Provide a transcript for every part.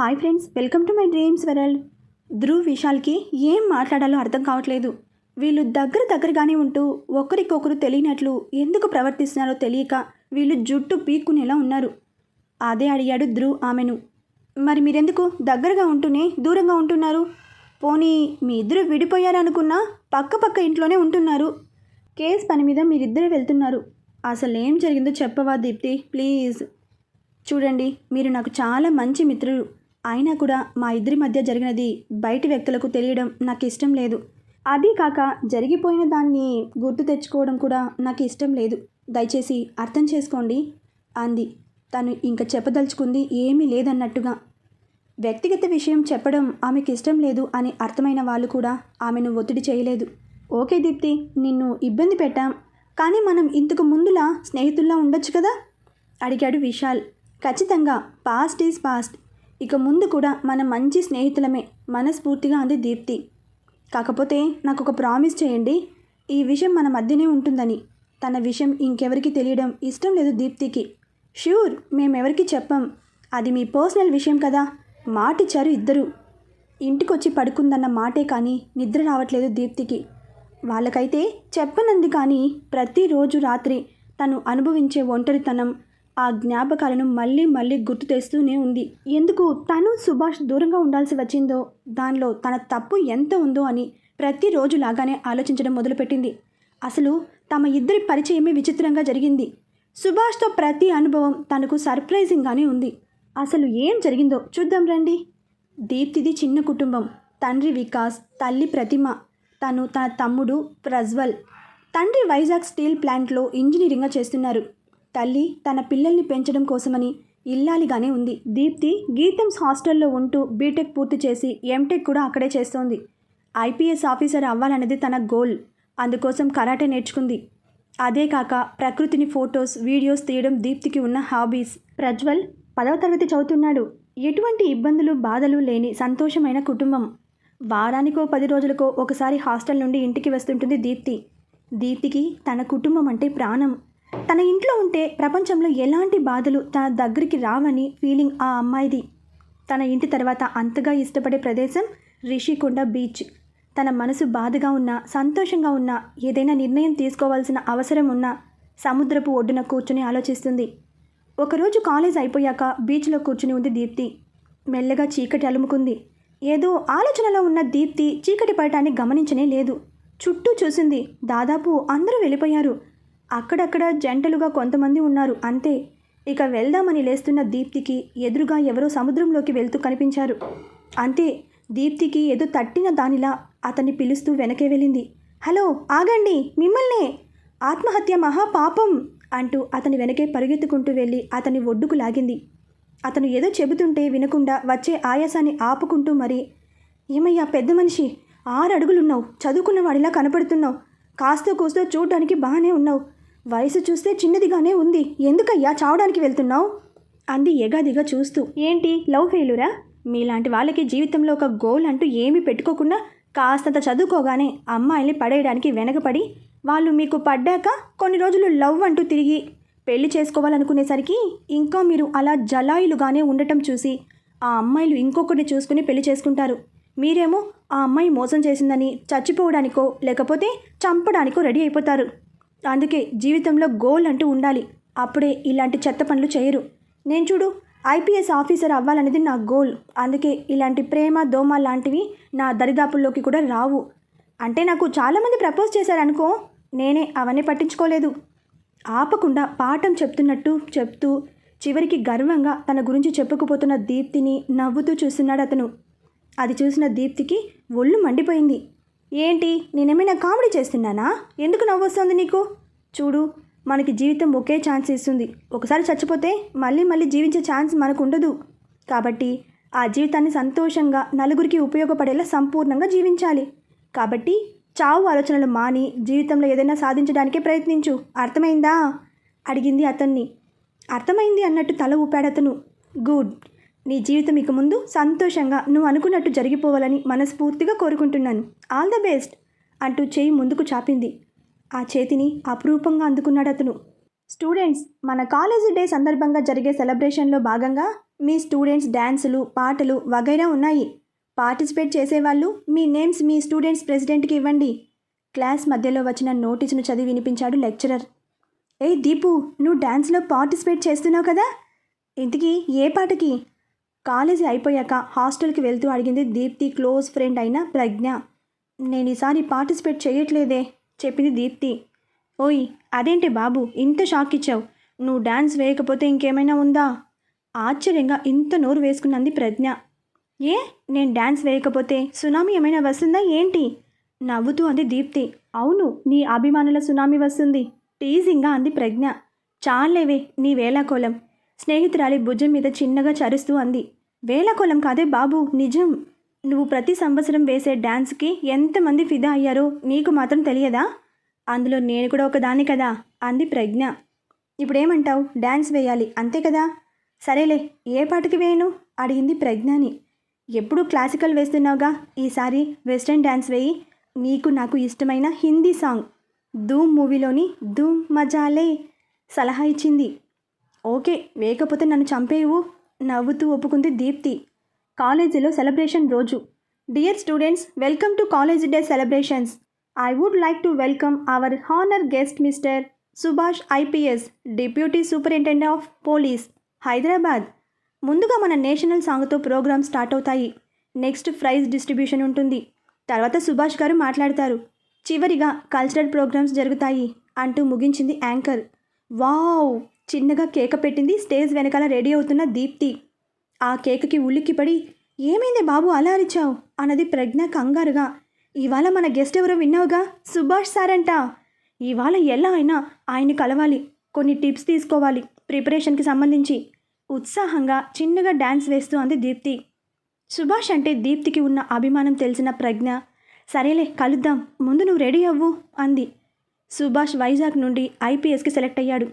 Hi friends welcome to my dreams world. Dhruv విశాల్కి ఏం మాట్లాడాలో అర్థం కావట్లేదు. వీళ్ళు దగ్గర దగ్గరగానే ఉంటూ ఒకరికొకరు తెలియనట్లు ఎందుకు ప్రవర్తిస్తున్నారో తెలియక వీళ్ళు జుట్టు పీక్కునేలా ఉన్నారు. అదే అడిగాడు ధ్రువ్ ఆమెను. మరి మీరెందుకు దగ్గరగా ఉంటూనే దూరంగా ఉంటున్నారు? పోనీ మీ ఇద్దరు విడిపోయారనుకున్నా పక్క పక్క ఇంట్లోనే ఉంటున్నారు. కేస్ పని మీద మీరిద్దరే వెళ్తున్నారు. అసలు ఏం జరిగిందో చెప్పవా దీప్తి ప్లీజ్. చూడండి మీరు నాకు చాలా మంచి మిత్రులు. అయినా కూడా మా ఇద్దరి మధ్య జరిగినది బయటి వ్యక్తులకు తెలియడం నాకు ఇష్టం లేదు. అదీ కాక జరిగిపోయిన దాన్ని గుర్తు తెచ్చుకోవడం కూడా నాకు ఇష్టం లేదు. దయచేసి అర్థం చేసుకోండి అంది. తను ఇంకా చెప్పదలుచుకుంది ఏమీ లేదన్నట్టుగా. వ్యక్తిగత విషయం చెప్పడం ఆమెకి ఇష్టం లేదు అని అర్థమైన వాళ్ళు కూడా ఆమెను ఒత్తిడి చేయలేదు. ఓకే దీప్తి నిన్ను ఇబ్బంది పెట్టాం. కానీ మనం ఇంతకు ముందులా స్నేహితుల్లా ఉండొచ్చు కదా? అడిగాడు విశాల్. ఖచ్చితంగా పాస్ట్ ఈజ్ పాస్ట్ ఇక ముందు కూడా మన మంచి స్నేహితులమే మనస్ఫూర్తిగా అంది దీప్తి. కాకపోతే నాకు ఒక ప్రామిస్ చేయండి ఈ విషయం మన మధ్యనే ఉంటుందని. తన విషయం ఇంకెవరికి తెలియడం ఇష్టం లేదు దీప్తికి. ష్యూర్ మేమెవరికి చెప్పం. అది మీ పర్సనల్ విషయం కదా మాటిచ్చారు ఇద్దరు. ఇంటికొచ్చి పడుకుందన్న మాటే కానీ నిద్ర రావట్లేదు దీప్తికి. వాళ్ళకైతే చెప్పనంది కానీ ప్రతిరోజు రాత్రి తను అనుభవించే ఒంటరితనం ఆ జ్ఞాపకాలను మళ్ళీ మళ్ళీ గుర్తు తెస్తూనే ఉంది. ఎందుకు? తను సుభాష్ దూరంగా ఉండాల్సి వచ్చిందో దానిలో తన తప్పు ఎంత ఉందో అని ప్రతిరోజు లాగానే ఆలోచించడం మొదలుపెట్టింది. అసలు తమ ఇద్దరి పరిచయమే విచిత్రంగా జరిగింది. సుభాష్తో ప్రతి అనుభవం తనకు సర్ప్రైజింగ్గానే ఉంది. అసలు ఏం జరిగిందో చూద్దాం రండి. దీప్తిది చిన్న కుటుంబం. తండ్రి వికాస్ తల్లి ప్రతిమ. తను తన తమ్ముడు ప్రజ్వల్. తండ్రి వైజాగ్ స్టీల్ ప్లాంట్లో ఇంజనీరింగ్గా చేస్తున్నారు. తల్లి తన పిల్లల్ని పెంచడం కోసమని ఇల్లాలిగానే ఉంది. దీప్తి గీతమ్స్ హాస్టల్లో ఉంటూ బీటెక్ పూర్తి చేసి ఎంటెక్ కూడా అక్కడే చేస్తోంది. ఐపీఎస్ ఆఫీసర్ అవ్వాలన్నది తన గోల్. అందుకోసం కరాటే నేర్చుకుంది. అదే కాక ప్రకృతిని ఫొటోస్ వీడియోస్ తీయడం దీప్తికి ఉన్న హాబీస్. ప్రజ్వల్ పదవ తరగతి చదువుతున్నాడు. ఎటువంటి ఇబ్బందులు బాధలు లేని సంతోషమైన కుటుంబం. వారానికో పది రోజులకో ఒకసారి హాస్టల్ నుండి ఇంటికి వస్తుంటుంది దీప్తి. దీప్తికి తన కుటుంబం అంటే ప్రాణం. తన ఇంట్లో ఉంటే ప్రపంచంలో ఎలాంటి బాధలు తన దగ్గరికి రావని ఫీలింగ్ ఆ అమ్మాయిది. తన ఇంటి తర్వాత అంతగా ఇష్టపడే ప్రదేశం రిషికొండ బీచ్. తన మనసు బాధగా ఉన్నా సంతోషంగా ఉన్నా ఏదైనా నిర్ణయం తీసుకోవాల్సిన అవసరం ఉన్నా సముద్రపు ఒడ్డున కూర్చుని ఆలోచిస్తుంది. ఒకరోజు కాలేజ్ అయిపోయాక బీచ్లో కూర్చుని ఉంది దీప్తి. మెల్లగా చీకటి అలుముకుంది. ఏదో ఆలోచనలో ఉన్న దీప్తి చీకటి పడటాన్ని గమనించనే లేదు. చుట్టూ చూసింది దాదాపు అందరూ వెళ్ళిపోయారు. అక్కడక్కడ జంటలుగా కొంతమంది ఉన్నారు అంతే. ఇక వెళ్దామని లేస్తున్న దీప్తికి ఎదురుగా ఎవరో సముద్రంలోకి వెళ్తూ కనిపించారు. అంతే దీప్తికి ఏదో తట్టిన దానిలా అతన్ని పిలుస్తూ వెనకే వెళ్ళింది. హలో ఆగండి మిమ్మల్నే. ఆత్మహత్య మహాపాపం అంటూ అతని వెనకే పరిగెత్తుకుంటూ వెళ్ళి అతని ఒడ్డుకు లాగింది. అతను ఏదో చెబుతుంటే వినకుండా వచ్చే ఆయాసాన్ని ఆపుకుంటూ మరి ఏమయ్యా పెద్ద మనిషి ఆరు అడుగులున్నావు చదువుకున్న వాడిలా కనపడుతున్నావు కాస్త కూస్తో చూడడానికి బాగానే ఉన్నావు. వయసు చూస్తే చిన్నదిగానే ఉంది. ఎందుకయ్యా చావడానికి వెళ్తున్నావు? అంది ఎగాదిగా చూస్తూ. ఏంటి? లవ్ ఫెయిలురా మీలాంటి వాళ్ళకి జీవితంలో ఒక గోల్ అంటూ ఏమీ పెట్టుకోకుండా కాస్తంత చదువుకోగానే అమ్మాయిల్ని పడేయడానికి వెనకపడి వాళ్ళు మీకు పడ్డాక కొన్ని రోజులు లవ్ అంటూ తిరిగి పెళ్ళి చేసుకోవాలనుకునేసరికి ఇంకా మీరు అలా జలాయిలుగానే ఉండటం చూసి ఆ అమ్మాయిలు ఇంకొకరిని చూసుకుని పెళ్ళి చేసుకుంటారు. మీరేమో ఆ అమ్మాయి మోసం చేసిందని చచ్చిపోవడానికో లేకపోతే చంపడానికో రెడీ అయిపోతారు. అందుకే జీవితంలో గోల్ అంటూ ఉండాలి. అప్పుడే ఇలాంటి చెత్త పనులు చేయరు. నేను చూడు ఐపీఎస్ ఆఫీసర్ అవ్వాలనేది నా గోల్. అందుకే ఇలాంటి ప్రేమ దోమ లాంటివి నా దరిదాపుల్లోకి కూడా రావు. అంటే నాకు చాలామంది ప్రపోజ్ చేశారనుకో నేనే అవన్నీ పట్టించుకోలేదు. ఆపకుండా పాఠం చెప్తున్నట్టు చెప్తూ చివరికి గర్వంగా తన గురించి చెప్పుకుపోతున్న దీప్తిని నవ్వుతూ చూస్తున్నాడు అతను. అది చూసిన దీప్తికి ఒళ్ళు మండిపోయింది. ఏంటి? నేనేమైనా కామెడీ చేస్తున్నానా? ఎందుకు నవ్వొస్తుంది నీకు? చూడు మనకి జీవితం ఒకే ఛాన్స్ ఇస్తుంది. ఒకసారి చచ్చిపోతే మళ్ళీ మళ్ళీ జీవించే ఛాన్స్ మనకు ఉండదు కాబట్టి ఆ జీవితాన్ని సంతోషంగా నలుగురికి ఉపయోగపడేలా సంపూర్ణంగా జీవించాలి. కాబట్టి చావు ఆలోచనలు మాని జీవితంలో ఏదైనా సాధించడానికే ప్రయత్నించు. అర్థమైందా? అడిగింది అతన్ని. అర్థమైంది అన్నట్టు తల ఊపాడు అతను. గుడ్. నీ జీవితం ఇక ముందు సంతోషంగా నువ్వు అనుకున్నట్టు జరిగిపోవాలని మనస్ఫూర్తిగా కోరుకుంటున్నాను. ఆల్ ద బెస్ట్ అంటూ చేయి ముందుకు చాపింది. ఆ చేతిని అపురూపంగా అందుకున్నాడు అతను. స్టూడెంట్స్ మన కాలేజీ డే సందర్భంగా జరిగే సెలబ్రేషన్లో భాగంగా మీ స్టూడెంట్స్ డ్యాన్సులు పాటలు వగైరా ఉన్నాయి. పార్టిసిపేట్ చేసేవాళ్ళు మీ నేమ్స్ మీ స్టూడెంట్స్ ప్రెసిడెంట్కి ఇవ్వండి. క్లాస్ మధ్యలో వచ్చిన నోటీసును చదివి వినిపించాడు లెక్చరర్. ఏ దీపు నువ్వు డ్యాన్స్లో పార్టిసిపేట్ చేస్తున్నావు కదా? ఇంతకీ ఏ పాటకి? కాలేజీ అయిపోయాక హాస్టల్కి వెళ్తూ అడిగింది దీప్తి క్లోజ్ ఫ్రెండ్ అయిన ప్రజ్ఞ. నేను ఈసారి పార్టిసిపేట్ చేయట్లేదే చెప్పింది దీప్తి. ఓయ్ అదేంటి బాబు ఇంత షాక్ ఇచ్చావు. నువ్వు డ్యాన్స్ వేయకపోతే ఇంకేమైనా ఉందా? ఆశ్చర్యంగా ఇంత నోరు వేసుకున్నది ప్రజ్ఞ. ఏ నేను డ్యాన్స్ వేయకపోతే సునామీ ఏమైనా వస్తుందా ఏంటి? నవ్వుతూ అంది దీప్తి. అవును నీ అభిమానుల సునామీ వస్తుంది టీజింగ్గా అంది ప్రజ్ఞ. చాలేవే నీ వేళాకోలం స్నేహితురాలి భుజం మీద చిన్నగా చరుస్తూ అంది. వేలకొలం కాదే బాబు నిజం. నువ్వు ప్రతి సంవత్సరం వేసే డ్యాన్స్కి ఎంతమంది ఫిదా అయ్యారో నీకు మాత్రం తెలియదా? అందులో నేను కూడా ఒకదాన్ని కదా అంది ప్రజ్ఞ. ఇప్పుడేమంటావు? డ్యాన్స్ వేయాలి అంతే కదా? సరేలే ఏ పాటకి వేయను? అడిగింది ప్రజ్ఞని. ఎప్పుడు క్లాసికల్ వేస్తున్నావుగా? ఈసారి వెస్ట్రన్ డ్యాన్స్ వేయి. నీకు నాకు ఇష్టమైన హిందీ సాంగ్. ధూమ్ మూవీలోని ధూమ్ మజాలే సలహా ఇచ్చింది. ఓకే వేయకపోతే నన్ను చంపేవు నవ్వుతూ ఒప్పుకుంది దీప్తి. కాలేజీలో సెలబ్రేషన్ రోజు. Dear students welcome to college day celebrations. I would like to welcome our honour guest mister Subhash IPS deputy superintendent of police Hyderabad. ముందుగా మన నేషనల్ సాంగ్తో ప్రోగ్రామ్ స్టార్ట్ అవుతాయి. నెక్స్ట్ ప్రైజ్ డిస్ట్రిబ్యూషన్ ఉంటుంది. తర్వాత సుభాష్ గారు మాట్లాడతారు. చివరిగా కల్చరల్ ప్రోగ్రామ్స్ జరుగుతాయి అంటూ ముగించింది యాంకర్. వావ్! చిన్నగా కేక పెట్టింది. స్టేజ్ వెనకాల రెడీ అవుతున్న దీప్తి. ఆ కేకకి ఉలిక్కిపడి ఏమైంది బాబు అలా అరిచావు? అన్నది ప్రజ్ఞ కంగారుగా. ఇవాళ మన గెస్ట్ ఎవరో విన్నావుగా? సుభాష్ సార్ అంట ఇవాళ ఎలా అయినా ఆయన్ని కలవాలి కొన్ని టిప్స్ తీసుకోవాలి ప్రిపరేషన్కి సంబంధించి. ఉత్సాహంగా చిన్నగా డ్యాన్స్ వేస్తూ అంది దీప్తి. సుభాష్ అంటే దీప్తికి ఉన్న అభిమానం తెలిసిన ప్రజ్ఞ. సరేలే కలుద్దాం ముందు నువ్వు రెడీ అవ్వు అంది. సుభాష్ వైజాగ్ నుండి ఐపీఎస్కి సెలెక్ట్ అయ్యాడు.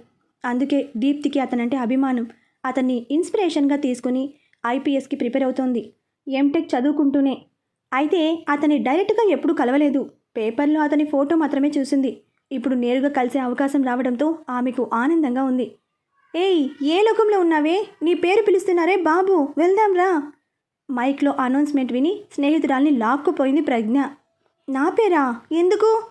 అందుకే దీప్తికి అతనంటే అభిమానం. అతన్ని ఇన్స్పిరేషన్గా తీసుకుని ఐపీఎస్కి ప్రిపేర్ అవుతోంది. ఎంటెక్ చదువుకుంటూనే. అయితే అతన్ని డైరెక్ట్గా ఎప్పుడూ కలవలేదు. పేపర్లో అతని ఫోటో మాత్రమే చూసింది. ఇప్పుడు నేరుగా కలిసే అవకాశం రావడంతో ఆమెకు ఆనందంగా ఉంది. ఏయ్ ఏ లోకంలో ఉన్నావే? నీ పేరు పిలుస్తున్నారే బాబు. వెళ్దాం రా. మైక్లో అనౌన్స్మెంట్ విని స్నేహితురాల్ని లాక్కుపోయింది ప్రజ్ఞ. నా పేరా? ఎందుకు?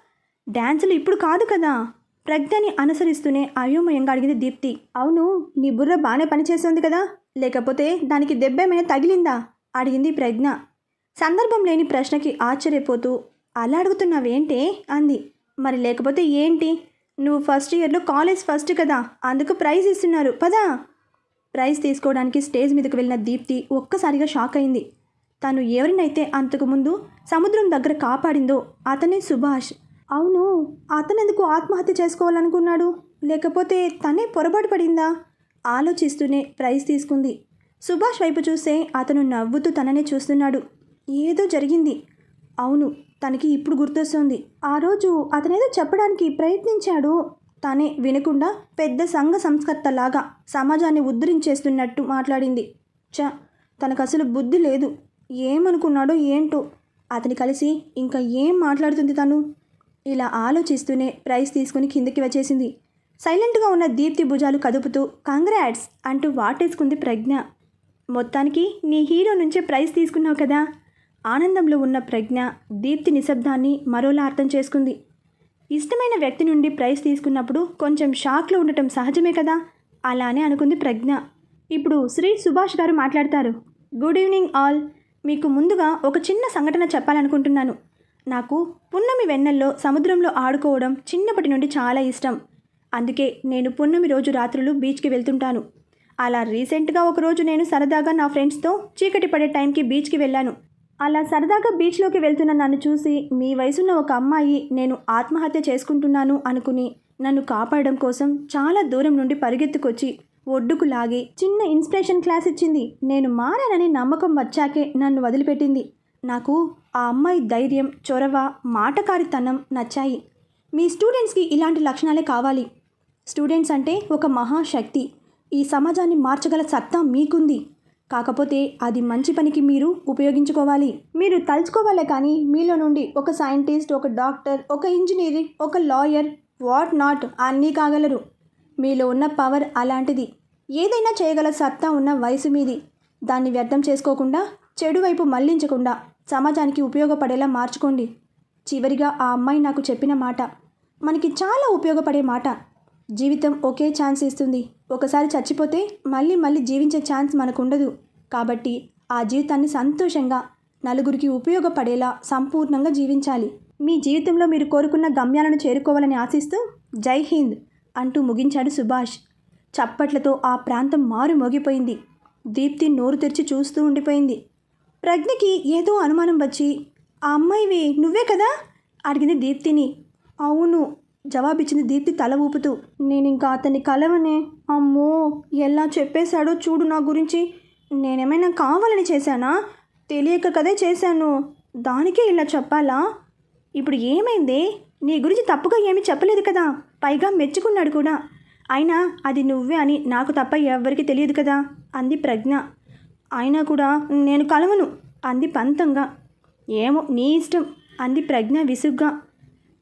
డ్యాన్సులు ఇప్పుడు కాదు కదా. ప్రజ్ఞని అనుసరిస్తూనే అయోమయంగా అడిగింది దీప్తి. అవును నీ బుర్ర బాగానే పనిచేస్తుంది కదా? లేకపోతే దానికి దెబ్బేమైనా తగిలిందా? అడిగింది ప్రజ్ఞ. సందర్భం లేని ప్రశ్నకి ఆశ్చర్యపోతూ అలా అడుగుతున్నావేంటే? అంది. మరి లేకపోతే ఏంటి? నువ్వు ఫస్ట్ ఇయర్లో కాలేజ్ ఫస్ట్ కదా అందుకు ప్రైజ్ ఇస్తున్నారు. పదా! ప్రైజ్ తీసుకోవడానికి స్టేజ్ మీదకు వెళ్ళిన దీప్తి ఒక్కసారిగా షాక్ అయింది. తను ఎవరినైతే అంతకుముందు సముద్రం దగ్గర కాపాడిందో అతనే సుభాష్. అవును అతనెందుకు ఆత్మహత్య చేసుకోవాలనుకున్నాడు? లేకపోతే తనే పొరపాటు పడిందా? ఆలోచిస్తూనే ప్రైజ్ తీసుకుంది. సుభాష్ వైపు చూస్తే అతను నవ్వుతూ తననే చూస్తున్నాడు. ఏదో జరిగింది. అవును తనకి ఇప్పుడు గుర్తొస్తుంది. ఆ రోజు అతనేదో చెప్పడానికి ప్రయత్నించాడు. తనే వినకుండా పెద్ద సంఘ సంస్కర్తలాగా సమాజాన్ని ఉద్ధరించేస్తున్నట్టు మాట్లాడింది. చ తనకు అసలు బుద్ధి లేదు. ఏమనుకున్నాడో ఏంటో. అతని కలిసి ఇంకా ఏం మాట్లాడుతుంది తను? ఇలా ఆలోచిస్తూనే ప్రైజ్ తీసుకుని కిందికి వచ్చేసింది. సైలెంట్గా ఉన్న దీప్తి భుజాలు కదుపుతూ కంగ్రాట్స్ అంటూ వాటేసుకుంది ప్రజ్ఞ. మొత్తానికి నీ హీరో నుంచే ప్రైజ్ తీసుకున్నావు కదా? ఆనందంలో ఉన్న ప్రజ్ఞ దీప్తి నిశ్శబ్దాన్ని మరోలా అర్థం చేసుకుంది. ఇష్టమైన వ్యక్తి నుండి ప్రైజ్ తీసుకున్నప్పుడు కొంచెం షాక్లో ఉండటం సహజమే కదా? అలానే అనుకుంది ప్రజ్ఞ. ఇప్పుడు శ్రీ సుభాష్ గారు మాట్లాడతారు. Good evening all. మీకు ముందుగా ఒక చిన్న సంఘటన చెప్పాలనుకుంటున్నాను. నాకు పున్నమి వెన్నెల్లో సముద్రంలో ఆడుకోవడం చిన్నప్పటి నుండి చాలా ఇష్టం. అందుకే నేను పున్నమి రోజు రాత్రులు బీచ్కి వెళ్తుంటాను. అలా రీసెంట్గా ఒకరోజు నేను సరదాగా నా ఫ్రెండ్స్తో చీకటి పడే టైంకి బీచ్కి వెళ్ళాను. అలా సరదాగా బీచ్లోకి వెళ్తున్న నన్ను చూసి మీ వయసున్న ఒక అమ్మాయి నేను ఆత్మహత్య చేసుకుంటున్నాను అనుకుని నన్ను కాపాడడం కోసం చాలా దూరం నుండి పరిగెత్తుకొచ్చి ఒడ్డుకు లాగి చిన్న ఇన్స్పిరేషన్ క్లాస్ ఇచ్చింది. నేను మారానని నమ్మకం వచ్చాకే నన్ను వదిలిపెట్టింది. నాకు ఆ అమ్మాయి ధైర్యం చొరవ మాటకారితనం నచ్చాయి. మీ స్టూడెంట్స్కి ఇలాంటి లక్షణాలే కావాలి. స్టూడెంట్స్ అంటే ఒక మహాశక్తి. ఈ సమాజాన్ని మార్చగల సత్తా మీకుంది. కాకపోతే అది మంచి పనికి మీరు ఉపయోగించుకోవాలి. మీరు తలుచుకోవాలే కానీ మీలో నుండి ఒక సైంటిస్ట్ ఒక డాక్టర్ ఒక ఇంజనీర్ ఒక లాయర్ వాట్ నాట్ అన్నీ కాగలరు. మీలో ఉన్న పవర్ అలాంటిది. ఏదైనా చేయగల సత్తా ఉన్న వయసు మీది. దాన్ని వ్యర్థం చేసుకోకుండా చెడు వైపు మళ్ళించకుండా. సమాజానికి ఉపయోగపడేలా మార్చుకోండి. చివరిగా ఆ అమ్మాయి నాకు చెప్పిన మాట. మనకి చాలా ఉపయోగపడే మాట. జీవితం ఒకే ఛాన్స్ ఇస్తుంది. ఒకసారి చచ్చిపోతే మళ్ళీ మళ్ళీ జీవించే ఛాన్స్ మనకు ఉండదు కాబట్టి ఆ జీవితాన్ని సంతోషంగా నలుగురికి ఉపయోగపడేలా సంపూర్ణంగా జీవించాలి. మీ జీవితంలో మీరు కోరుకున్న గమ్యాలను చేరుకోవాలని ఆశిస్తూ జై హింద్ అంటూ ముగించాడు సుభాష్. చప్పట్లతో ఆ ప్రాంతం మారు మోగిపోయింది దీప్తి నోరు తెరిచి చూస్తూ ఉండిపోయింది. ప్రజ్ఞకి ఏదో అనుమానం వచ్చి ఆ అమ్మాయివి నువ్వే కదా? అడిగింది దీప్తిని. అవును జవాబిచ్చింది దీప్తి తల ఊపుతూ. నేను ఇంకా అతన్ని కలవనే? అమ్మో ఎలా చెప్పేశాడో చూడు నా గురించి. నేనేమైనా కావాలని చేశానా? తెలియక కదే చేశాను. దానికే ఇలా చెప్పాలా? ఇప్పుడు ఏమైంది? నీ గురించి తప్పుగా ఏమీ చెప్పలేదు కదా? పైగా మెచ్చుకున్నాడు కూడా. అయినా అది నువ్వే అని నాకు తప్ప ఎవ్వరికీ తెలియదు కదా? అంది ప్రజ్ఞ. అయినా కూడా నేను కలవను అంది పంతంగా. ఏమో నీ ఇష్టం అంది ప్రజ్ఞ విసుగ్గా.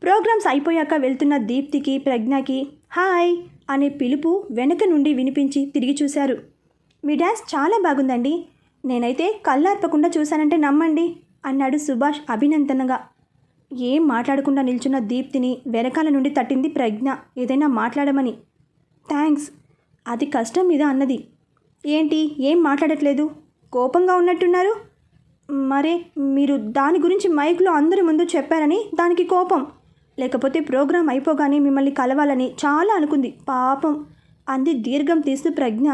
ప్రోగ్రామ్స్ అయిపోయాక వెళ్తున్న దీప్తికి ప్రజ్ఞకి హాయ్ అనే పిలుపు వెనక నుండి వినిపించి తిరిగి చూశారు. మీ డ్యాన్స్ చాలా బాగుందండి. నేనైతే కళ్ళార్పకుండా చూశానంటే నమ్మండి అన్నాడు సుభాష్ అభినందనగా. ఏం మాట్లాడకుండా నిల్చున్న దీప్తిని వెనకాల నుండి తట్టింది ప్రజ్ఞ ఏదైనా మాట్లాడమని. థ్యాంక్స్ అది కష్టం మీద అన్నది. ఏంటి? ఏం మాట్లాడట్లేదు? కోపంగా ఉన్నట్టున్నారు? మరే మీరు దాని గురించి మైక్లో అందరి ముందు చెప్పారని దానికి కోపం. లేకపోతే ప్రోగ్రాం అయిపోగానే మిమ్మల్ని కలవాలని చాలా అనుకుంది. పాపం. అంది దీర్ఘం తీస్తూ ప్రజ్ఞ.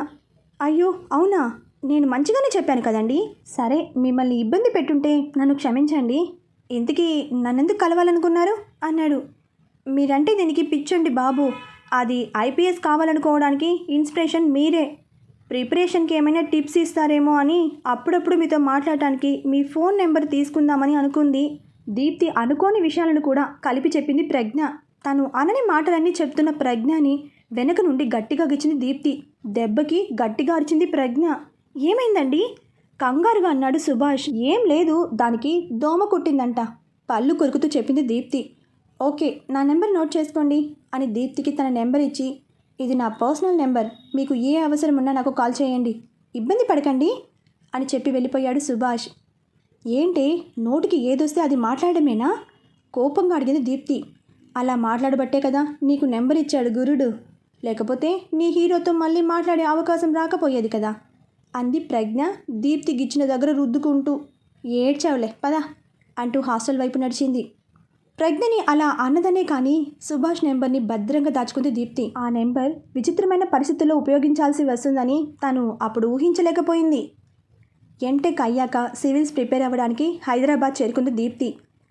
అయ్యో అవునా? నేను మంచిగానే చెప్పాను కదండి. సరే మిమ్మల్ని ఇబ్బంది పెట్టుంటే నన్ను క్షమించండి. ఇంతకీ నన్నెందుకు కలవాలనుకున్నారు? అన్నాడు. మీరంటే దీనికి పిచ్చండి బాబు. అది ఐపీఎస్ కావాలనుకోవడానికి ఇన్స్పిరేషన్ మీరే. ప్రిపరేషన్కి ఏమైనా టిప్స్ ఇస్తారేమో అని అప్పుడప్పుడు మీతో మాట్లాడటానికి మీ ఫోన్ నెంబర్ తీసుకుందామని అనుకుంది. దీప్తి అనుకోని విషయాలను కూడా కలిపి చెప్పింది ప్రజ్ఞ. తను అనని మాటలన్నీ చెప్తున్న ప్రజ్ఞని వెనక నుండి గట్టిగా గిచ్చింది దీప్తి. దెబ్బకి గట్టిగా అరిచింది ప్రజ్ఞ. ఏమైందండి? కంగారుగా అన్నాడు సుభాష్. ఏం లేదు దానికి దోమ కొట్టిందంట. పళ్ళు కొరుకుతూ చెప్పింది దీప్తి. ఓకే నా నెంబర్ నోట్ చేసుకోండి అని దీప్తికి తన నెంబర్ ఇచ్చి ఇది నా పర్సనల్ నెంబర్. మీకు ఏ అవసరం ఉన్నా నాకు కాల్ చేయండి. ఇబ్బంది పడకండి అని చెప్పి వెళ్ళిపోయాడు సుభాష్. ఏంటి? నోటికి ఏదొస్తే అది మాట్లాడమేనా? కోపంగా అడిగింది దీప్తి. అలా మాట్లాడబట్టే కదా నీకు నెంబర్ ఇచ్చాడు గురుడు. లేకపోతే నీ హీరోతో మళ్ళీ మాట్లాడే అవకాశం రాకపోయేది కదా? అంది ప్రజ్ఞ దీప్తి గిచ్చిన దగ్గర రుద్దుకుంటూ. ఏడ్చావులే పదా అంటూ హాస్టల్ వైపు నడిచింది. ప్రజ్ఞని అలా అన్నదనే కానీ సుభాష్ నెంబర్ని భద్రంగా దాచుకుంది దీప్తి. ఆ నెంబర్ విచిత్రమైన పరిస్థితుల్లో ఉపయోగించాల్సి వస్తుందని తను అప్పుడు ఊహించలేకపోయింది. ఎంటెక్ అయ్యాక సివిల్స్ ప్రిపేర్ అవ్వడానికి హైదరాబాద్ చేరుకుంది దీప్తి.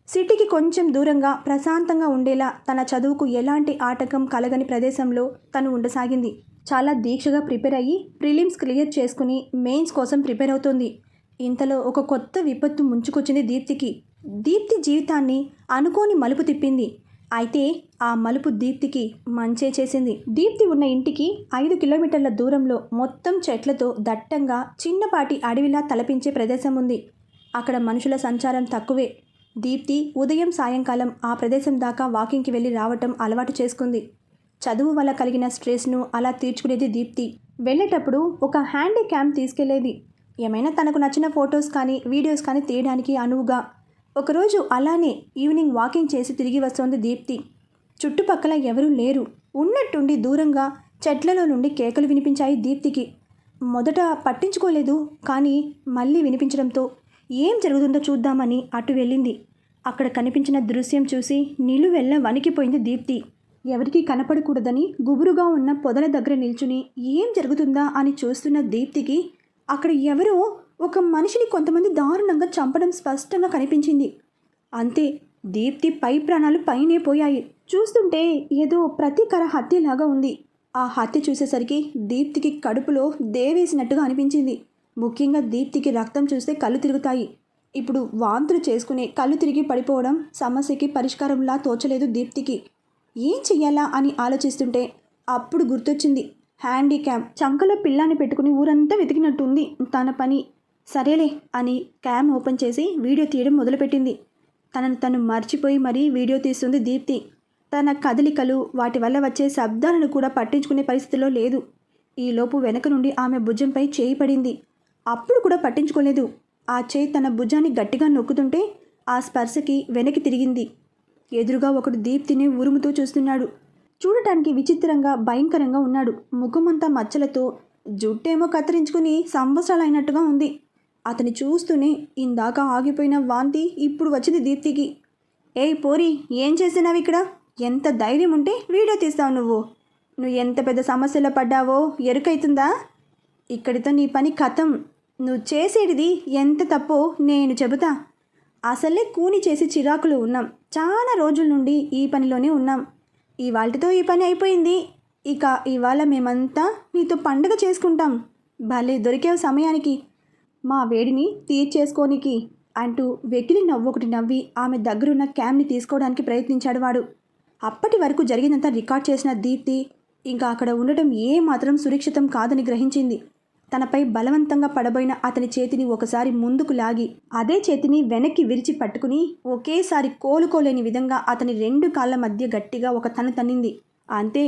సిటీకి కొంచెం దూరంగా ప్రశాంతంగా ఉండేలా తన చదువుకు ఎలాంటి ఆటకం కలగని ప్రదేశంలో తను ఉండసాగింది. చాలా దీక్షగా ప్రిపేర్ అయ్యి ప్రిలిమ్స్ క్లియర్ చేసుకుని మెయిన్స్ కోసం ప్రిపేర్ అవుతోంది. ఇంతలో ఒక కొత్త విపత్తు ముంచుకొచ్చింది దీప్తికి. దీప్తి జీవితాన్ని అనుకోని మలుపు తిప్పింది. అయితే ఆ మలుపు దీప్తికి మంచే చేసింది. దీప్తి ఉన్న ఇంటికి ఐదు కిలోమీటర్ల దూరంలో మొత్తం చెట్లతో దట్టంగా చిన్నపాటి అడవిలా తలపించే ప్రదేశం ఉంది. అక్కడ మనుషుల సంచారం తక్కువే. దీప్తి ఉదయం సాయంకాలం ఆ ప్రదేశం దాకా వాకింగ్కి వెళ్ళి రావటం అలవాటు చేసుకుంది. చదువు వల్ల కలిగిన స్ట్రెస్ను అలా తీర్చుకునేది దీప్తి. వెళ్ళేటప్పుడు ఒక హ్యాండీ క్యామ్ తీసుకెళ్ళేది. ఏమైనా తనకు నచ్చిన ఫొటోస్ కానీ వీడియోస్ కానీ తీయడానికి అనువుగా ఒకరోజు అలానే ఈవినింగ్ వాకింగ్ చేసి తిరిగి వస్తోంది దీప్తి. చుట్టుపక్కల ఎవరూ లేరు. ఉన్నట్టుండి దూరంగా చెట్లలో నుండి కేకలు వినిపించాయి దీప్తికి. మొదట పట్టించుకోలేదు కానీ మళ్ళీ వినిపించడంతో ఏం జరుగుతుందో చూద్దామని అటు వెళ్ళింది. అక్కడ కనిపించిన దృశ్యం చూసి నిలువెల్ల వణికిపోయింది దీప్తి. ఎవరికీ కనపడకూడదని గుబురుగా ఉన్న పొదల దగ్గర నిల్చుని ఏం జరుగుతుందా అని చూస్తున్న దీప్తికి అక్కడ ఎవరో ఒక మనిషిని కొంతమంది దారుణంగా చంపడం స్పష్టంగా కనిపించింది. అంతే దీప్తి పై ప్రాణాలు పైనే పోయాయి. చూస్తుంటే ఏదో ప్రతీకర హత్యలాగా ఉంది. ఆ హత్య చూసేసరికి దీప్తికి కడుపులో దేవేసినట్టుగా అనిపించింది. ముఖ్యంగా దీప్తికి రక్తం చూస్తే కళ్ళు తిరుగుతాయి. ఇప్పుడు వాంతులు చేసుకునే కళ్ళు తిరిగి పడిపోవడం సమస్యకి పరిష్కారంలా తోచలేదు దీప్తికి. ఏం చెయ్యాలా అని ఆలోచిస్తుంటే అప్పుడు గుర్తొచ్చింది. హ్యాండీక్యాప్ చంకలో పిల్లాన్ని పెట్టుకుని ఊరంతా వెతికినట్టుంది. తన పని సరేలే అని క్యామ్ ఓపెన్ చేసి వీడియో తీయడం మొదలుపెట్టింది. తనను తను మర్చిపోయి మరీ వీడియో తీస్తుంది దీప్తి. తన కదలికలు వాటి వల్ల వచ్చే శబ్దాలను కూడా పట్టించుకునే పరిస్థితిలో లేదు. ఈలోపు వెనక నుండి ఆమె భుజంపై చేయి పడింది. అప్పుడు కూడా పట్టించుకోలేదు. ఆ చేయి తన భుజాన్ని గట్టిగా నొక్కుతుంటే ఆ స్పర్శకి వెనక్కి తిరిగింది. ఎదురుగా ఒకడు దీప్తిని ఉరుముతూ చూస్తున్నాడు. చూడటానికి విచిత్రంగా భయంకరంగా ఉన్నాడు. ముఖమంతా మచ్చలతో జుట్టేమో కత్తిరించుకుని సంవత్సరాలైనట్టుగా ఉంది. అతని చూస్తూనే ఇందాక ఆగిపోయిన వాంతి ఇప్పుడు వచ్చింది దీప్తికి. ఏయ్ పోరి ఏం చేసినావు ఇక్కడ? ఎంత ధైర్యం ఉంటే వీడియో తీస్తావు నువ్వు. నువ్వు ఎంత పెద్ద సమస్యలో పడ్డావో ఎరుకైతుందా? ఇక్కడితో నీ పని కథం. నువ్వు చేసేటిది ఎంత తప్పో నేను చెబుతా. అసలే కూని చేసి చిరాకులు ఉన్నాం. చాలా రోజుల నుండి ఈ పనిలోనే ఉన్నాం. ఇవాళతో ఈ పని అయిపోయింది. ఇక ఇవాళ మేమంతా నీతో పండగ చేసుకుంటాం. భలే దొరికే సమయానికి. మా వేడిని తీర్చేసుకోనికి అంటూ వెకిలి నవ్వొకటి నవ్వి ఆమె దగ్గరున్న క్యామ్ని తీసుకోవడానికి ప్రయత్నించాడు వాడు. అప్పటి వరకు జరిగినంత రికార్డ్ చేసిన దీప్తి ఇంకా అక్కడ ఉండటం ఏ మాత్రం సురక్షితం కాదని గ్రహించింది. తనపై బలవంతంగా పడబోయిన అతని చేతిని ఒకసారి ముందుకు లాగి అదే చేతిని వెనక్కి విరిచి పట్టుకుని ఒకేసారి కోలుకోలేని విధంగా అతని రెండు కాళ్ళ మధ్య గట్టిగా ఒక తను తన్నింది. అంతే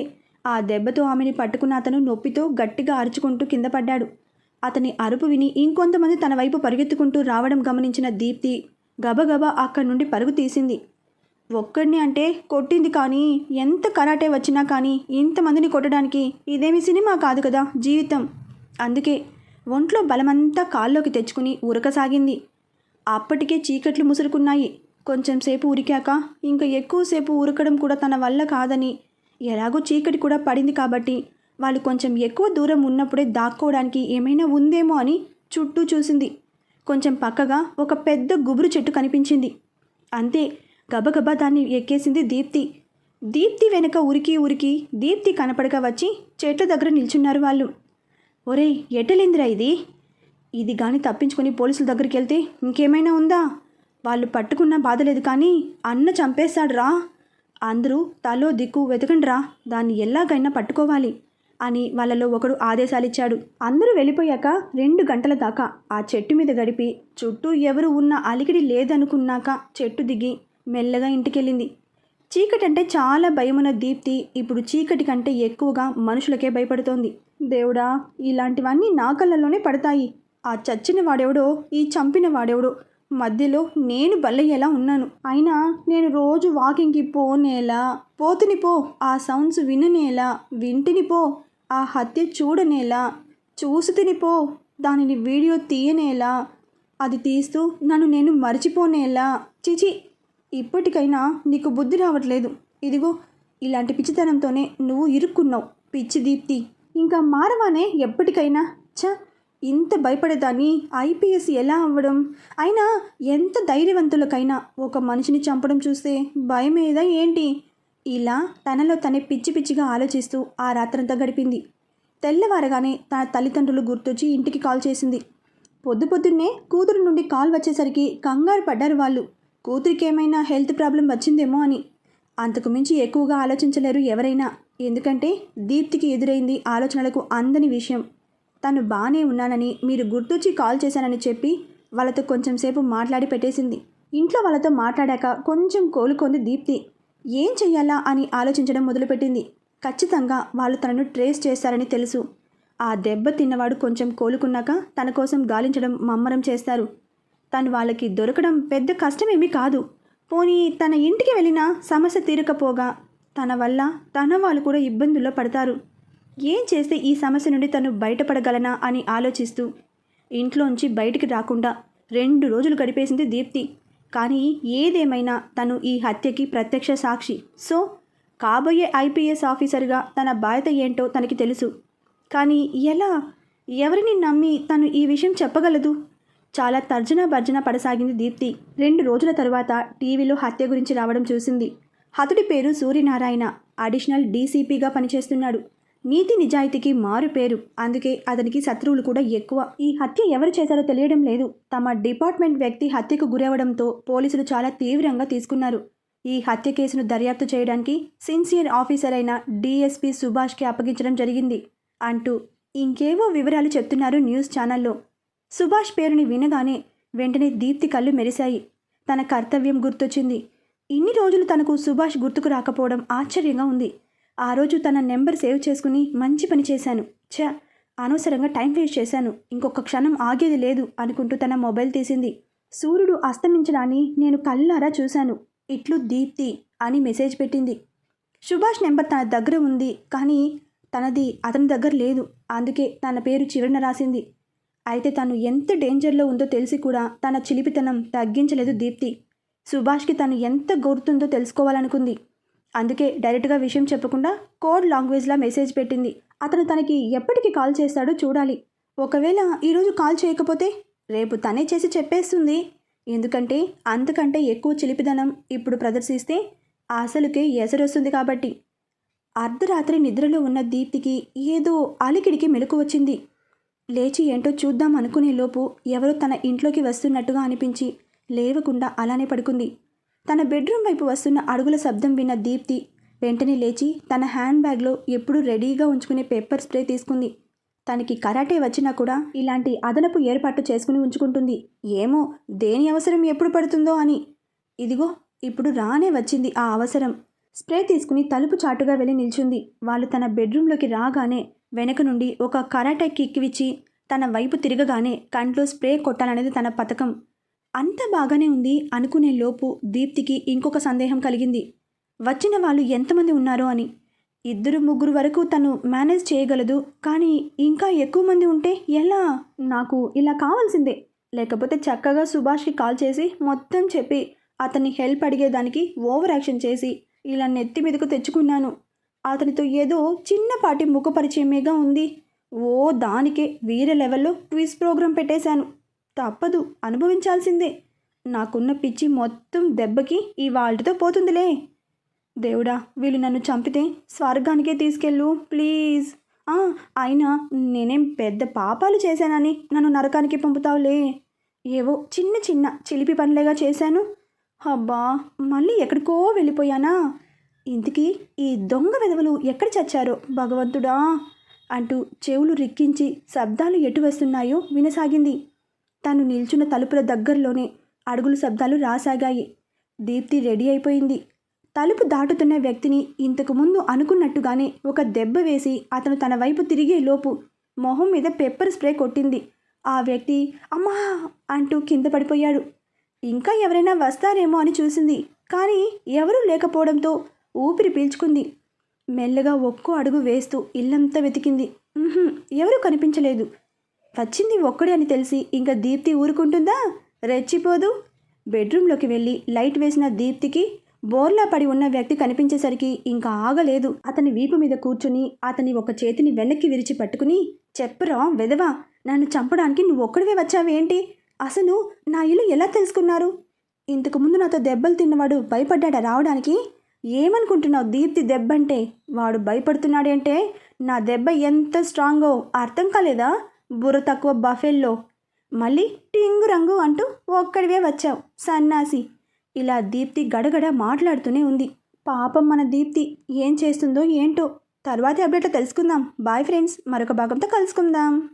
ఆ దెబ్బతో ఆమెని పట్టుకున్న అతను నొప్పితో గట్టిగా అరుచుకుంటూ కింద పడ్డాడు. అతని అరుపు విని ఇంకొంతమంది తన వైపు పరిగెత్తుకుంటూ రావడం గమనించిన దీప్తి గబగబా అక్కడి నుండి పరుగు తీసింది. ఒక్కడిని అంటే కొట్టింది కానీ ఎంత కరాటే వచ్చినా కానీ ఇంతమందిని కొట్టడానికి ఇదేమి సినిమా కాదు కదా జీవితం. అందుకే ఒంట్లో బలమంతా కాల్లోకి తెచ్చుకుని ఉరకసాగింది. అప్పటికే చీకట్లు ముసురుకున్నాయి. కొంచెం సేపు ఉరికాక ఇంకా ఎక్కువసేపు ఉరకడం కూడా తన వల్ల కాదని ఎలాగో చీకటి కూడా పడింది కాబట్టి వాళ్ళు కొంచెం ఎక్కువ దూరం ఉన్నప్పుడే దాక్కోవడానికి ఏమైనా ఉందేమో అని చుట్టూ చూసింది. కొంచెం పక్కగా ఒక పెద్ద గుబురు చెట్టు కనిపించింది. అంతే గబగబా దాన్ని ఎక్కేసింది దీప్తి. దీప్తి వెనక ఉరికి ఉరికి దీప్తి కనపడక వచ్చి చెట్ల దగ్గర నిల్చున్నారు వాళ్ళు. ఒరేయ్ ఎటలేందిరా ఇది? ఇది కానీ తప్పించుకొని పోలీసుల దగ్గరికి వెళ్తే ఇంకేమైనా ఉందా? వాళ్ళు పట్టుకున్న బాధలేదు కానీ అన్న చంపేశాడు రా అందరూ తలో దిక్కు వెతకండ్రా. దాన్ని ఎలాగైనా పట్టుకోవాలి. అని వాళ్ళలో ఒకడు ఆదేశాలిచ్చాడు. అందరూ వెళ్ళిపోయాక రెండు గంటల దాకా ఆ చెట్టు మీద గడిపి చుట్టూ ఎవరు ఉన్న అలికిడి లేదనుకున్నాక చెట్టు దిగి మెల్లగా ఇంటికెళ్ళింది. చీకటి అంటే చాలా భయమున్న దీప్తి ఇప్పుడు చీకటి కంటే ఎక్కువగా మనుషులకే భయపడుతోంది. దేవుడా ఇలాంటివన్నీ నా కళ్ళల్లోనే పడతాయి. ఆ చచ్చిన వాడెవడో ఈ చంపిన వాడెవడో మధ్యలో నేను బల్లయ్యేలా ఉన్నాను. అయినా నేను రోజు వాకింగ్కి పోనేలా పోతుని పో ఆ సౌండ్స్ విననేలా వింటిని పో ఆ హత్య చూడనేలా. చూసి పో దానిని వీడియో తీయనేలా. అది తీస్తూ నన్ను నేను మర్చిపోనేలా. చిచి ఇప్పటికైనా నీకు బుద్ధి రావట్లేదు. ఇదిగో ఇలాంటి పిచ్చితనంతోనే నువ్వు ఇరుక్కున్నావు. పిచ్చి దీప్తి. ఇంకా మారవానే ఎప్పటికైనా. ఛ! ఇంత భయపడేదాన్ని ఐపీఎస్ ఎలా అవ్వడం? అయినా ఎంత ధైర్యవంతులకైనా ఒక మనిషిని చంపడం చూస్తే భయమేదా ఏంటి? ఇలా తనలో తనే పిచ్చి పిచ్చిగా ఆలోచిస్తూ ఆ రాత్రంతా గడిపింది. తెల్లవారగానే తన తల్లిదండ్రులు గుర్తొచ్చి ఇంటికి కాల్ చేసింది. పొద్దు పొద్దున్నే కూతురు నుండి కాల్ వచ్చేసరికి కంగారు పడ్డారు వాళ్ళు. కూతురికి ఏమైనా హెల్త్ ప్రాబ్లం వచ్చిందేమో అని. అంతకు మించి ఎక్కువగా ఆలోచించలేరు ఎవరైనా. ఎందుకంటే దీప్తికి ఎదురైంది ఆలోచనలకు అందని విషయం. తను బాగానే ఉన్నానని మీరు గుర్తొచ్చి కాల్ చేశానని చెప్పి వాళ్ళతో కొంచెం సేపు మాట్లాడి పెట్టేసింది. ఇంట్లో వాళ్ళతో మాట్లాడాక కొంచెం కోలుకుంది దీప్తి. ఏం చెయ్యాలా అని ఆలోచించడం మొదలుపెట్టింది. ఖచ్చితంగా వాళ్ళు తనను ట్రేస్ చేస్తారని తెలుసు. ఆ దెబ్బ తిన్నవాడు కొంచెం కోలుకున్నాక తన కోసం గాలించడం మమ్మరం చేస్తారు. తను వాళ్ళకి దొరకడం పెద్ద కష్టమేమీ కాదు. పోనీ తన ఇంటికి వెళ్ళినా సమస్య తీరకపోగా తన వల్ల తన వాళ్ళు కూడా ఇబ్బందుల్లో పడతారు. ఏం చేస్తే ఈ సమస్య నుండి తను బయటపడగలనా అని ఆలోచిస్తూ ఇంట్లోంచి బయటికి రాకుండా రెండు రోజులు గడిపేసింది దీప్తి. కానీ ఏదేమైనా తను ఈ హత్యకి ప్రత్యక్ష సాక్షి. సో కాబోయే ఐపీఎస్ ఆఫీసర్గా తన బాధ్యత ఏంటో తనకి తెలుసు. కానీ ఎలా? ఎవరిని నమ్మి తను ఈ విషయం చెప్పగలదు? చాలా తర్జన భర్జన పడసాగింది దీప్తి. రెండు రోజుల తరువాత టీవీలో హత్య గురించి రావడం చూసింది. హతుడి పేరు సూర్యనారాయణ. అడిషనల్ డీసీపీగా పనిచేస్తున్నాడు. నీతి నిజాయితీకి మారు పేరు. అందుకే అతనికి శత్రువులు కూడా ఎక్కువ. ఈ హత్య ఎవరు చేశారో తెలియడం లేదు. తమ డిపార్ట్మెంట్ వ్యక్తి హత్యకు గురవడంతో పోలీసులు చాలా తీవ్రంగా తీసుకున్నారు. ఈ హత్య కేసును దర్యాప్తు చేయడానికి సిన్సియర్ ఆఫీసర్ అయిన డీఎస్పీ సుభాష్కి అప్పగించడం జరిగింది అంటూ ఇంకేవో వివరాలు చెప్తున్నారు న్యూస్ ఛానల్లో. సుభాష్ పేరుని వినగానే వెంటనే దీప్తి కళ్ళు మెరిశాయి. తన కర్తవ్యం గుర్తొచ్చింది. ఇన్ని రోజులు తనకు సుభాష్ గుర్తుకు రాకపోవడం ఆశ్చర్యంగా ఉంది. ఆ రోజు తన నెంబర్ సేవ్ చేసుకుని మంచి పని చేశాను. ఛ అనవసరంగా టైం వేస్ట్ చేశాను. ఇంకొక క్షణం ఆగేది లేదు అనుకుంటూ తన మొబైల్ తీసింది. సూర్యుడు అస్తమించడాన్ని నేను కళ్ళారా చూశాను. ఇట్లు దీప్తి అని మెసేజ్ పెట్టింది. సుభాష్ నెంబర్ తన దగ్గర ఉంది కానీ తనది అతని దగ్గర లేదు. అందుకే తన పేరు చివరిన రాసింది. అయితే తను ఎంత డేంజర్లో ఉందో తెలిసి కూడా తన చిలిపితనం తగ్గించలేదు దీప్తి. సుభాష్కి తను ఎంత గోరుతుందో తెలుసుకోవాలనుకుంది. అందుకే డైరెక్ట్గా విషయం చెప్పకుండా కోడ్ లాంగ్వేజ్లా మెసేజ్ పెట్టింది. అతను తనకి ఎప్పటికి కాల్ చేస్తాడో చూడాలి. ఒకవేళ ఈరోజు కాల్ చేయకపోతే రేపు తనే చేసి చెప్పేస్తుంది. ఎందుకంటే అంతకంటే ఎక్కువ చిలిపిదనం ఇప్పుడు ప్రదర్శిస్తే అసలుకే ఎసరొస్తుంది కాబట్టి. అర్ధరాత్రి నిద్రలో ఉన్న దీప్తికి ఏదో అలికిడికి మెలకు వచ్చింది. లేచి ఏంటో చూద్దాం అనుకునే లోపు ఎవరో తన ఇంట్లోకి వస్తున్నట్టుగా అనిపించి లేవకుండా అలానే పడుకుంది. తన బెడ్రూమ్ వైపు వస్తున్న అడుగుల శబ్దం విన్న దీప్తి వెంటనే లేచి తన హ్యాండ్ బ్యాగ్లో ఎప్పుడూ రెడీగా ఉంచుకునే పెప్పర్ స్ప్రే తీసుకుంది. తనకి కరాటే వచ్చినా కూడా ఇలాంటి అదనపు ఏర్పాటు చేసుకుని ఉంచుకుంటుంది. ఏమో దేని అవసరం ఎప్పుడు పడుతుందో అని. ఇదిగో ఇప్పుడు రానే వచ్చింది ఆ అవసరం. స్ప్రే తీసుకుని తలుపు చాటుగా వెళ్ళి నిల్చుంది. వాళ్ళు తన బెడ్రూమ్లోకి రాగానే వెనక నుండి ఒక కరాటే కిక్కివిచ్చి తన వైపు తిరగగానే కంట్లో స్ప్రే కొట్టాలనేది తన పథకం. అంత బాగానే ఉంది అనుకునే లోపు దీప్తికి ఇంకొక సందేహం కలిగింది. వచ్చిన వాళ్ళు ఎంతమంది ఉన్నారో అని. ఇద్దరు ముగ్గురు వరకు తను మేనేజ్ చేయగలదు కానీ ఇంకా ఎక్కువ మంది ఉంటే ఎలా? నాకు ఇలా కావాల్సిందే. లేకపోతే చక్కగా సుభాష్కి కాల్ చేసి మొత్తం చెప్పి అతన్ని హెల్ప్ అడిగేదానికి ఓవర్ యాక్షన్ చేసి ఇలా నెత్తి మీదకు తెచ్చుకున్నాను. అతనితో ఏదో చిన్నపాటి ముఖ పరిచయమేగా ఉంది. ఓ దానికే వేరే లెవెల్లో క్విజ్ ప్రోగ్రాం పెట్టేశాను. తప్పదు. అనుభవించాల్సిందే. నాకున్న పిచ్చి మొత్తం దెబ్బకి ఈ వాళ్ళతో పోతుందిలే. దేవుడా వీళ్ళు నన్ను చంపితే స్వర్గానికే తీసుకెళ్ళు ప్లీజ్. అయినా నేనేం పెద్ద పాపాలు చేశానని నన్ను నరకానికి పంపుతావులే. ఏవో చిన్న చిన్న చిలిపి పనులేగా చేశాను. అబ్బా మళ్ళీ ఎక్కడికో వెళ్ళిపోయానా? ఇంతకీ ఈ దొంగ వెధవలు ఎక్కడ చచ్చారో భగవంతుడా? అంటూ చెవులు రిక్కించి శబ్దాలు ఎటు వస్తున్నాయో వినసాగింది. తను నిల్చున్న తలుపుల దగ్గరలోనే అడుగుల శబ్దాలు రాసాగాయి. దీప్తి రెడీ అయిపోయింది. తలుపు దాటుతున్న వ్యక్తిని ఇంతకు ముందు అనుకున్నట్టుగానే ఒక దెబ్బ వేసి అతను తన వైపు తిరిగే లోపు మొహం మీద పెప్పర్ స్ప్రే కొట్టింది. ఆ వ్యక్తి అమ్మా! అంటూ కింద పడిపోయాడు. ఇంకా ఎవరైనా వస్తారేమో అని చూసింది కానీ ఎవరూ లేకపోవడంతో ఊపిరి పీల్చుకుంది. మెల్లగా ఒక్కో అడుగు వేస్తూ ఇల్లంతా వెతికింది. ఎవరూ కనిపించలేదు. వచ్చింది ఒక్కడే అని తెలిసి ఇంకా దీప్తి ఊరుకుంటుందా? రెచ్చిపోదు. బెడ్రూమ్లోకి వెళ్ళి లైట్ వేసిన దీప్తికి బోర్లా పడి ఉన్న వ్యక్తి కనిపించేసరికి ఇంకా ఆగలేదు. అతని వీపు మీద కూర్చుని అతని ఒక చేతిని వెనక్కి విరిచి పట్టుకుని చెప్పరా వెదవా నన్ను చంపడానికి నువ్వు ఒక్కడివే వచ్చావేంటి అసలు నా ఇల్లు ఎలా తెలుసుకున్నారు? ఇంతకు ముందు నాతో దెబ్బలు తిన్నవాడు భయపడ్డాడా రావడానికి? ఏమనుకుంటున్నావు దీప్తి దెబ్బంటే? వాడు భయపడుతున్నాడంటే? నా దెబ్బ ఎంత స్ట్రాంగో అర్థం కాలేదా? బుర్ర తక్కువ బఫెల్లో. మళ్ళీ టింగు రంగు అంటూ ఒక్కడివే వచ్చావు సన్నాసి. ఇలా దీప్తి గడగడ మాట్లాడుతూనే ఉంది. పాపం మన దీప్తి ఏం చేస్తుందో ఏంటో. తర్వాతి అప్డేట్లో తెలుసుకుందాం. Bye friends. మరొక భాగంతో కలుసుకుందాం.